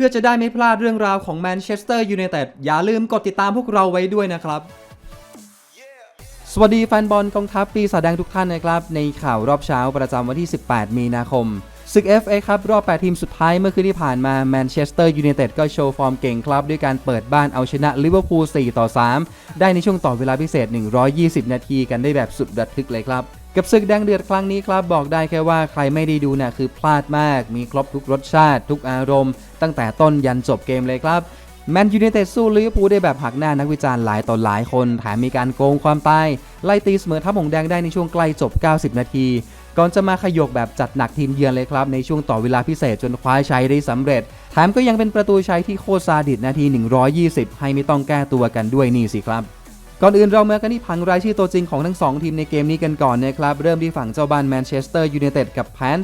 พื่อจะได้ไม่พลาดเรื่องราวของแมนเชสเตอร์ยูไนเต็ดอย่าลืมกดติดตามพวกเราไว้ด้วยนะครับ สวัสดีแฟนบอลกองทัพปีศาจแดงทุกท่านนะครับ ในข่าวรอบเช้าประจำวันที่ 18 มีนาคมศึก FA ครับรอบ 8 ทีมสุดท้ายเมื่อคืนที่ผ่านมาแมนเชสเตอร์ยูไนเต็ดก็โชว์ฟอร์มเก่งครับ ด้วยการเปิดบ้านเอาชนะลิเวอร์พูล 4 ต่อ 3 ได้ในช่วงต่อเวลาพิเศษ 120 นาทีกันได้แบบสุดระทึกเลยครับ กับศึกแดงเดือดครั้งนี้ครับบอกได้แค่ว่าใครไม่ได้ดูนะ่ะคือพลาดมาก มีครบทุกรสชาติ ทุกอารมณ์ ตั้งแต่ต้นยันจบเกมเลยครับแมนยูไนเต็ดสู้ลิเวอร์พูลได้แบบหักหน้านักวิจารณ์หลายต่อหลายคนแถมมีการโกงความตาย ไล่ตีเสมอทัพหงแดงได้ในช่วงใกล้จบ 90 นาที ก่อนจะมาขยกแบบจัดหนักทีมเยือนเลยครับ ในช่วงต่อเวลาพิเศษจนคว้าชัยได้สำเร็จแถมก็ยังเป็นประตูชัยที่โคตรซาดิสนาที 120 ให้ไม่ต้องแก้ตัวกันด้วยนี่สิครับ ก่อนอื่นเรามากันที่ผังรายชื่อตัวจริงของทั้ง 2 ทีมในเกมนี้กันก่อนนะครับ เริ่มที่ฝั่งเจ้าบ้านแมนเชสเตอร์ยูไนเต็ดกับแพน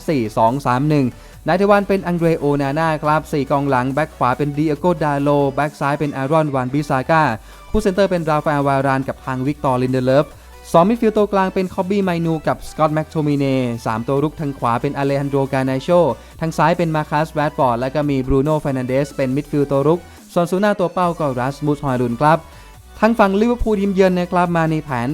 4-2-3-1 นายทวันเป็นอังเดรโอนาน่าครับ 4 กองหลัง แบ็กขวาเป็นดิเอโกดาโล แบ็กซ้ายเป็นอารอนวานบิซาก้าคู่เซนเตอร์เป็นราฟาเอลวารานกับทางวิกตอร์ลินเดเลฟสองมิดฟิลด์ตัวกลางเป็นคอบบี้ไมนูกับสกอตต์แม็กโทมิเน่สามตัวรุกทางขวาเป็นอเลฮันโดกานโชทางซ้ายเป็นมาคัสแรดฟอร์ดและก็มีบรูโน่เฟรนันเดสเป็นมิดฟิลด์ตัวรุก ส่วนซูน่าตัวเป้าก็รัสมุสฮอยลุนครับ ทางฝั่งลิเวอร์พูลทีมเยือนนะครับมาในแผน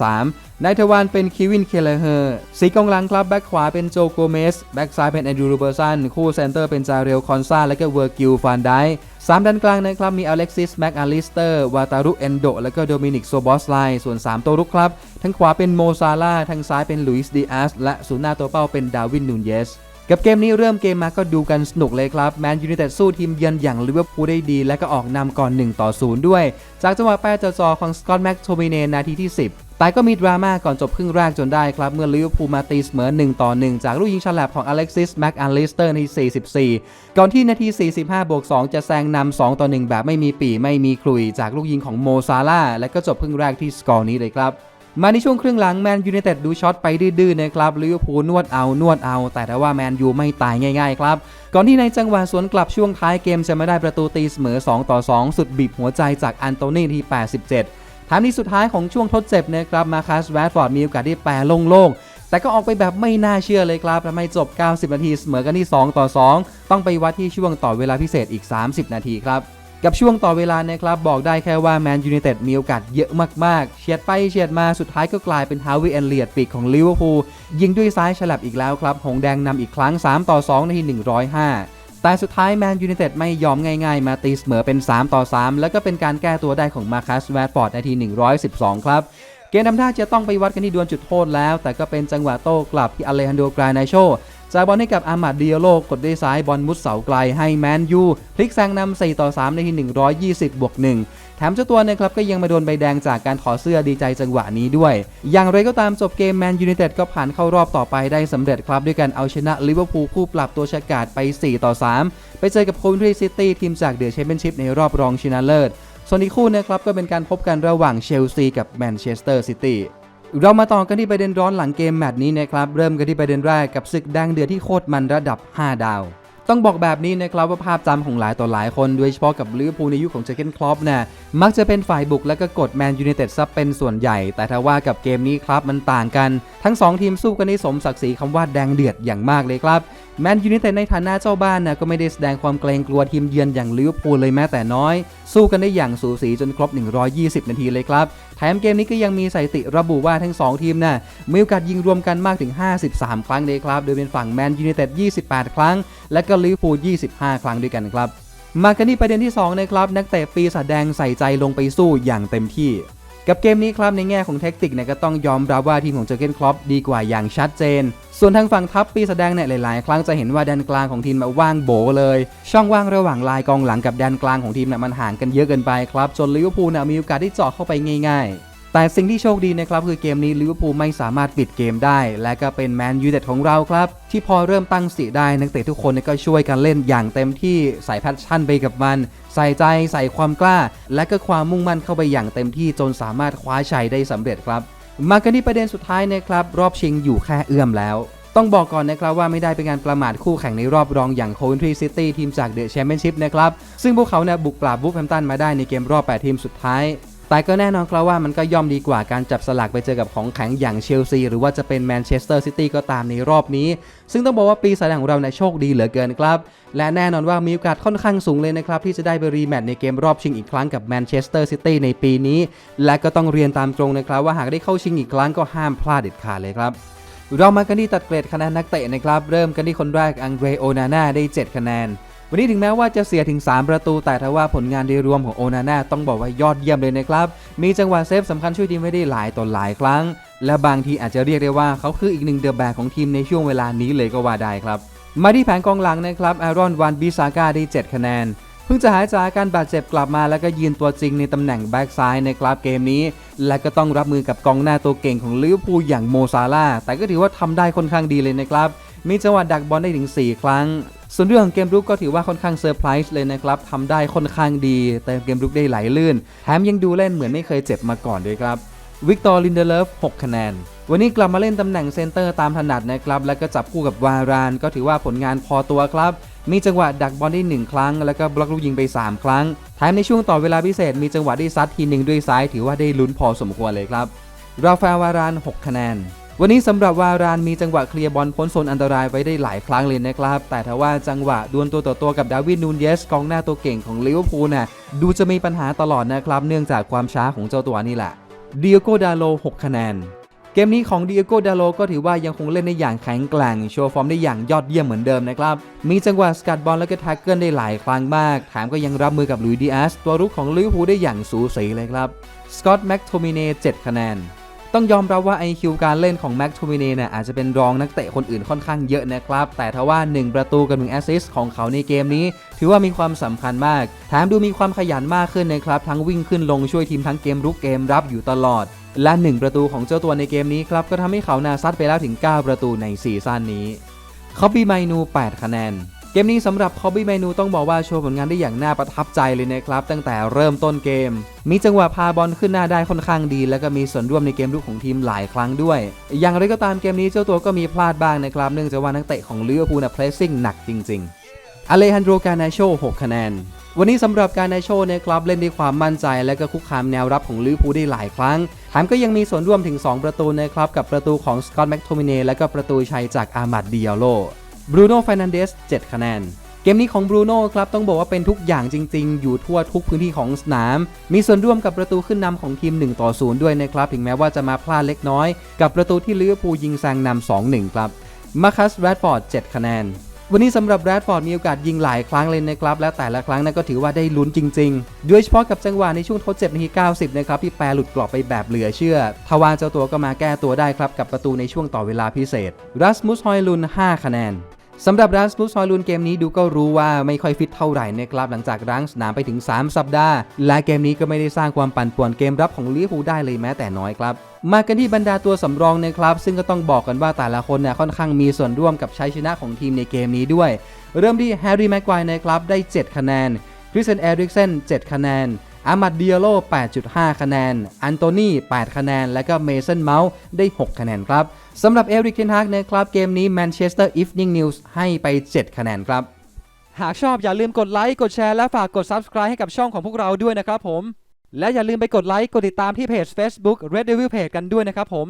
4-3-3 นายทวานเป็นคิวิน เคเลเฮอร์สีกองหลังครับแบ็กขวาเป็นโจโกเมส แบ็กซ้ายเป็นแอนดรูรูเบอร์สัน คู่เซนเตอร์เป็นจาเรลคอนซาและก็เวอร์กิลฟานไดสามด้านกลางนะครับมีอเล็กซิส แม็กอลิสเตอร์ วาตารุเอนโด และก็โดมินิก โซบอสไลส่วน 3 ตัวรุกครับ ทั้งขวาเป็นโมซาลาทางซ้ายเป็นลุยส์ดิอาสและศูนย์หน้าตัวเป้าเป็นดาวิน นูนเยส กับเกมนี้เริ่มเกมมาก็ดูกันสนุกเลยครับแมนยูไนเต็ดสู้ทีมเยือนอย่างลิเวอร์พูลได้ดี และก็ออกนำก่อน 1 ต่อ 0 ด้วย จากจังหวะแป้จอจอของสกอตแม็กโทมิเนนาทีที่ 10 แต่ก็มีดราม่าก่อนจบครึ่งแรกจนได้ครับ เมื่อลิเวอร์พูลมาตีเสมอ 1 ต่อ 1 จากลูกยิงฉลับของอเล็กซิสแม็กอันลิสเตอร์นาที44 ก่อนที่นาที 45 บวก 2 จะแซงนำ2ต่อ 1 แบบไม่มีปีไม่มีคลุย จากลูกยิงของโมซาลาและก็จบครึ่งแรกที่สกอร์นี้เลยครับ มาในช่วงครึ่งหลังแมนยูไนเต็ดดูช็อตไปดื้อๆนะครับลิเวอร์พูลนวดเอานวดเอา แต่ว่าแมนยูไม่ตายง่ายๆครับ ก่อนที่ในจังหวะสวนกลับช่วงท้ายเกมจะไม่ได้ประตูตีเสมอ 2 ต่อ 2 สุดบีบหัวใจจากอันโตนีที่ 87ทามที่สุดท้ายของช่วงทดเจ็บนะครับมาคัสแวดฟอร์ดมีโอกาสได้แปรโล่งๆแต่ก็ออกไปแบบไม่น่าเชื่อเลยครับทำให้จบ 90 นาทีเสมอกันที่ 2 ต่อ 2 ต้องไปวัดที่ช่วงต่อเวลาพิเศษอีก 30 นาทีครับ กับช่วงต่อเวลานะครับ บอกได้แค่ว่าแมนยูไนเต็ดมีโอกาสเยอะมากๆ เฉียดไปเฉียดมาสุดท้ายก็กลายเป็นฮาวิเอนเลียดปีกของลิเวอร์พูลยิงด้วยซ้ายฉลับอีกแล้วครับ หงแดงนำอีกครั้ง 3 ต่อ 2 นาที 105 แต่สุดท้ายแมนยูไนเต็ดไม่ยอมง่ายๆ มาตีเสมอเป็น 3 ต่อ 3 แล้วก็เป็นการแก้ตัวได้ของมาคัสแวดฟอร์ดนาที 112 ครับเกมทำท่าจะต้องไปวัดกันที่ดวลจุดโทษแล้ว แต่ก็เป็นจังหวะโต้กลับที่อเลฮันโดกรานาโช จายบอลให้กับอามาดดิโอโลกดด้วยซ้ายบอลมุดเสาไกลให้แมนยูพลิกแซงนำ4ต่อ3ในที120 บวก 1 แถมเจ้าตัวนะครับก็ยังมาโดนใบแดงจากการถอดเสื้อดีใจจังหวะนี้ด้วย อย่างไรก็ตามจบเกมแมนยูไนเต็ดก็ผ่านเข้ารอบต่อไปได้สำเร็จครับ ด้วยการเอาชนะลิเวอร์พูลคู่ปรับตัวฉกาดไป 4 ต่อ 3 ไปเจอกับโคเวนทรีซิตี้ทีมจากเดอะแชมเปี้ยนชิพในรอบรองชนะเลิศส่วนอีกคู่นะครับก็เป็นการพบกันระหว่างเชลซีกับแมนเชสเตอร์ซิตี้ เรามาต่อกันที่ประเด็นร้อนหลังเกมแมตช์นี้นะครับ เริ่มกันที่ประเด็นแรกกับศึกแดงเดือดที่โคตรมันระดับ 5 ดาว ต้องบอกแบบนี้นะครับว่าภาพจำของหลายต่อหลายคน โดยเฉพาะกับลิเวอร์พูลในยุคของเจเกนคลอปน่ะมักจะเป็นฝ่ายบุกและก็กดแมนยูไนเต็ดซับเป็นส่วนใหญ่ แต่ถ้าว่ากับเกมนี้ครับมันต่างกัน ทั้ง 2 ทีมสู้กันได้สมศักดิ์ศรีคำว่าแดงเดือดอย่างมากเลยครับแมนยูไนเต็ดในฐานะเจ้าบ้านนะก็ไม่ได้แสดงความเกรงกลัวทีมเยือนอย่างลิเวอร์พูลเลยแม้แต่น้อย สู้กันได้อย่างสูสีจนครบ 120 นาทีเลยครับ แถมเกมนี้ก็ยังมีสถิติระบุว่าทั้ง 2 ทีมน่ะมีโอกาสยิงรวมกันมากถึง 53 ครั้งเลยครับ โดยเป็นฝั่งแมนยูไนเต็ด 28 ครั้ง และก็ลิเวอร์พูล 25 ครั้งด้วยกันครับ มากันที่ประเด็นที่2นะครับนักเตะปีศาจแดงใส่ใจลงไปสู้อย่างเต็มที่ กับเกมนี้ครับในแง่ของเทคนิคเนี่ยก็ต้องยอมรับว่าทีมของเจอเกนคลอปดีกว่าอย่างชัดเจน ส่วนทางฝั่งทัพปีแสดงเนี่ยหลาย ๆ ครั้งจะเห็นว่าแดนกลางของทีมว่างโบเลย ช่องว่างระหว่างลายกองหลังกับแดนกลางของทีมเนี่ยมันห่างกันเยอะเกินไปครับ จนลิเวอร์พูลเนี่ยมีโอกาสได้เจาะเข้าไปง่าย ๆ แต่สิ่งที่โชคดีนะครับ คือเกมนี้ลิเวอร์พูลไม่สามารถปิดเกมได้ และก็เป็นแมนยูเต็ดของเราครับ ที่พอเริ่มตั้งสติได้นักเตะทุกคนก็ช่วยกันเล่นอย่างเต็มที่ใส่แพชชั่นไปกับมัน ใส่ใจใส่ความกล้า และก็ความมุ่งมั่นเข้าไปอย่างเต็มที่จนสามารถคว้าชัยได้สำเร็จครับ มากันที่ประเด็นสุดท้ายนะครับรอบชิงอยู่แค่เอื้อมแล้วต้องบอกก่อนนะครับว่าไม่ได้เป็นการประมาทคู่แข่งในรอบรองอย่างโคเวนทรีซิตี้ทีมจากเดอะแชมเปี้ยนชิพนะครับ ซึ่งพวกเขาเนี่ยบุกปราบบูฟแฮมตันมาได้ในเกมรอบ 8 ทีมสุดท้าย แต่ก็แน่นอนครับว่ามันก็ย่อมดีกว่าการจับสลากไปเจอกับของแข็งอย่างเชลซีหรือว่าจะเป็นแมนเชสเตอร์ซิตี้ก็ตามในรอบนี้ ซึ่งต้องบอกว่าปีศาจแดงของเราในโชคดีเหลือเกินครับ และแน่นอนว่ามีโอกาสค่อนข้างสูงเลยนะครับ ที่จะได้ไปรีแมตช์ในเกมรอบชิงอีกครั้งกับแมนเชสเตอร์ซิตี้ในปีนี้ และก็ต้องเรียนตามตรงนะครับ ว่าหากได้เข้าชิงอีกครั้งก็ห้ามพลาดเด็ดขาดเลยครับเรามากันที่ตัดเกรดคะแนนนักเตะนะครับเริ่มกันที่คนแรกอังเดรโอนาน่าได้ 7 คะแนน วันนี้ถึงแม้ว่าจะเสียถึง 3 ประตู แต่ถ้าว่าผลงานโดยรวมของโอนาน่าต้องบอกว่ายอดเยี่ยมเลยนะครับ มีจังหวะเซฟสำคัญช่วยทีมไว้ได้หลายต่อหลายครั้ง และบางทีอาจจะเรียกได้ว่าเขาคืออีกหนึ่งเดอะแบกของทีมในช่วงเวลานี้เลยก็ว่าได้ครับ มาที่แผงกองหลังนะครับอารอนวันบิซาก้าได้ 7 คะแนนเพิ่งจะหายจากอาการบาดเจ็บกลับมาแล้วก็ยืนตัวจริงในตำแหน่งแบ็กซ้ายในกราฟเกมนี้ และก็ต้องรับมือกับกองหน้าตัวเก่งของลิเวอร์พูลอย่างโมซาลาแต่ก็ถือว่าทำได้ค่อนข้างดีเลยนะครับมีจังหวะดักบอลได้ถึง 4 ครั้ง ส่วนเรื่องของเกมรุกก็ถือว่าค่อนข้างเซอร์ไพรส์เลยนะครับทำได้ค่อนข้างดี แต่เกมรุกได้ไหลลื่น แถมยังดูเล่นเหมือนไม่เคยเจ็บมาก่อนด้วยครับวิกตอร์ลินเดเลฟ6คะแนน วันนี้กลับมาเล่นตำแหน่งเซนเตอร์ตามถนัดนะครับ แล้วก็จับคู่กับวาราน ก็ถือว่าผลงานพอตัวครับ มีจังหวะดักบอลได้ 1 ครั้ง แล้วก็บล็อกลูกยิงไป 3 ครั้งแถมในช่วงต่อเวลาพิเศษ มีจังหวะได้ซัดทีหนึ่งด้วยซ้าย ถือว่าได้ลุ้นพอสมควรเลยครับ ราฟาวาราน 6 คะแนน วันนี้สำหรับวารานมีจังหวะเคลียร์บอลพ้นโซนอันตรายไว้ได้หลายครั้งเลยนะครับ แต่ถ้าว่าจังหวะดวลตัวต่อตัวกับดาวิดนูนเยสกองหน้าตัวเก่งของลิเวอร์พูลน่ะดูจะมีปัญหาตลอดนะครับ เนื่องจากความช้าของเจ้าตัวนี่แหละเดียโกดาโล 6 คะแนนเกมนี้ของดิเอโกดาโลก็ถือว่ายังคงเล่นได้อย่างแข็งแกร่งโชว์ฟอร์มได้อย่างยอดเยี่ยมเหมือนเดิมนะครับ มีจังหวะสกัดบอลแล้วก็แท็กเกิลได้หลายครั้งมาก แถมก็ยังรับมือกับลุยดิอาสตัวรุกของลิเวอร์พูลได้อย่างสูสีเลยครับ สกอตต์แม็กโทมิเน่7คะแนน ต้องยอมรับว่า IQ การเล่นของแม็กโทมิน่เนี่ยอาจจะเป็นรองนักเตะคนอื่นค่อนข้างเยอะนะครับ แต่ทว่า 1 ประตูกับ1แอสซิสต์ของเขาในเกมนี้ ถือว่ามีความสำคัญมากแถมดูมีความขยันมากขึ้นนะครับ ทั้งวิ่งขึ้นลงช่วยทีมทั้งเกมรุกเกมรับอยู่ตลอด และ 1 ประตูของเจ้าตัวในเกมนี้ครับก็ทำให้เขานาซัดไปแล้วถึง 9 ประตูในซีซั่นนี้คอบบี้ไมนู 8 คะแนน เกมนี้สำหรับคอบบี้ไมนูต้องบอกว่าโชว์ผลงานได้อย่างน่าประทับใจเลยนะครับ ตั้งแต่เริ่มต้นเกม มีจังหวะพาบอลขึ้นหน้าได้ค่อนข้างดี แล้วก็มีส่วนร่วมในเกมลุกของทีมหลายครั้งด้วย อย่างไรก็ตามเกมนี้เจ้าตัวก็มีพลาดบ้างนะครับ เนื่องจากว่านักเตะของลิเวอร์พูลนะเพรสซิ่งหนักจริงๆอเลฮันโดรกานาโช6คะแนนวันนี้สำหรับการในโชเนี่ยครับเล่นด้วยความมั่นใจ และก็คุกคามแนวรับของลิเวอร์พูลได้หลายครั้งแถมก็ยังมีส่วนร่วมถึง 2 ประตูนะครับกับประตูของสกอตต์แม็กโทมิเน่และก็ประตูชัยจากอามัดดิอาโล บรูโน่ฟ r นันเดส7คะแนน เกมนี้ของบรูโน่ครับต้องบอกว่าเป็นทุกอย่างจริง ๆ อยู่ทั่วทุกพื้นที่ของสนาม มีส่วนร่วมกับประตูขึ้นนำของทีม1ต่อ0ด้วยนะครับ ถึงแม้ว่าจะมาพลาดเล็กน้อย กับประตูที่ลิเวอร์พูลยิงแซงนำ2-1 ครับมาคัสแรดฟอร์ด7คะแนน วันนี้สำหรับแรดฟอร์ดมีโอกาสยิงหลายครั้งเลยนะครับ และแต่ละครั้งนั้นก็ถือว่าได้ลุ้นจริงๆ โดยเฉพาะกับจังหวะในช่วงทดเจ็บนาที 90 นะครับ ที่แปรหลุดกรอบไปแบบเหลือเชื่อ ทว่าเจ้าตัวก็มาแก้ตัวได้ครับ กับประตูในช่วงต่อเวลาพิเศษรัสมุสฮอยลุน 5 คะแนน สำหรับรัสมุสฮอยลุนเกมนี้ดูก็รู้ว่าไม่ค่อยฟิตเท่าไหร่นะครับหลังจากรั้งสนามไปถึง 3 สัปดาห์ และเกมนี้ก็ไม่ได้สร้างความปั่นป่วนเกมรับของลิเวอร์พูลได้เลยแม้แต่น้อยครับ มากันที่บรรดาตัวสำรองนะครับ ซึ่งก็ต้องบอกกันว่าแต่ละคนเนี่ยค่อนข้างมีส่วนร่วมกับชัยชนะของทีมในเกมนี้ด้วย เริ่มที่แฮร์รี่แม็กควายนะครับได้ 7 คะแนนคริสเซนเอริกเซน7คะแนน อามัดเดียโล 8.5 คะแนน อันโตนี8 คะแนน และก็เมสันเมาส์ได้ 6 คะแนนครับสำหรับเอริกเทนฮากนะครับเกมนี้แมนเชสเตอร์อีฟนิ่งนิวส์ให้ไป 7 คะแนนครับ หากชอบอย่าลืมกดไลค์ กดแชร์และฝากกด Subscribe ให้กับช่องของพวกเราด้วยนะครับผม และอย่าลืมไปกดไลค์ กดติดตามที่เพจ Facebook Red Devil Page กันด้วยนะครับผม